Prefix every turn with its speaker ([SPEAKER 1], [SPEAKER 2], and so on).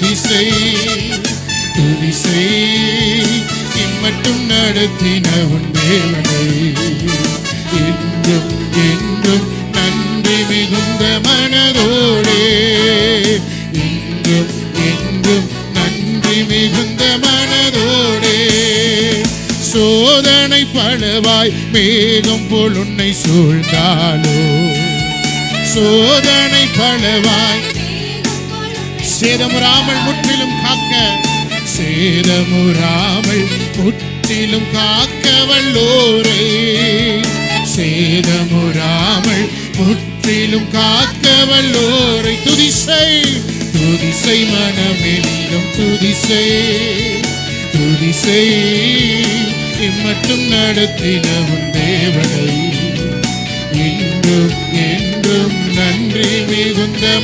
[SPEAKER 1] செய் துதி செய் இம்மட்டும் நடத்தின உன் தேவனை என்றும் என்றும் நன்றி மிகுந்த மனதோடே. என்றும் என்றும் நன்றி மிகுந்த மனதோடே. சோதனை பலவாய் மேகம் போல் உன்னை சூழ்ந்தாலோ. சோதனை பலவாய் சேதமுறாமல் முற்றிலும் காக்க சேதமுறாமல் முற்றிலும் காக்க வல்லோரை. சேதமுறாமல் முற்றிலும் காக்க வல்லோரை. துதிசை துதிசை மனமெல்லாம் துதிசை. துதிசை இம்மட்டும் நடத்தின உன் தேவனை. என்றும் என்றும் நன்றி மிகுந்த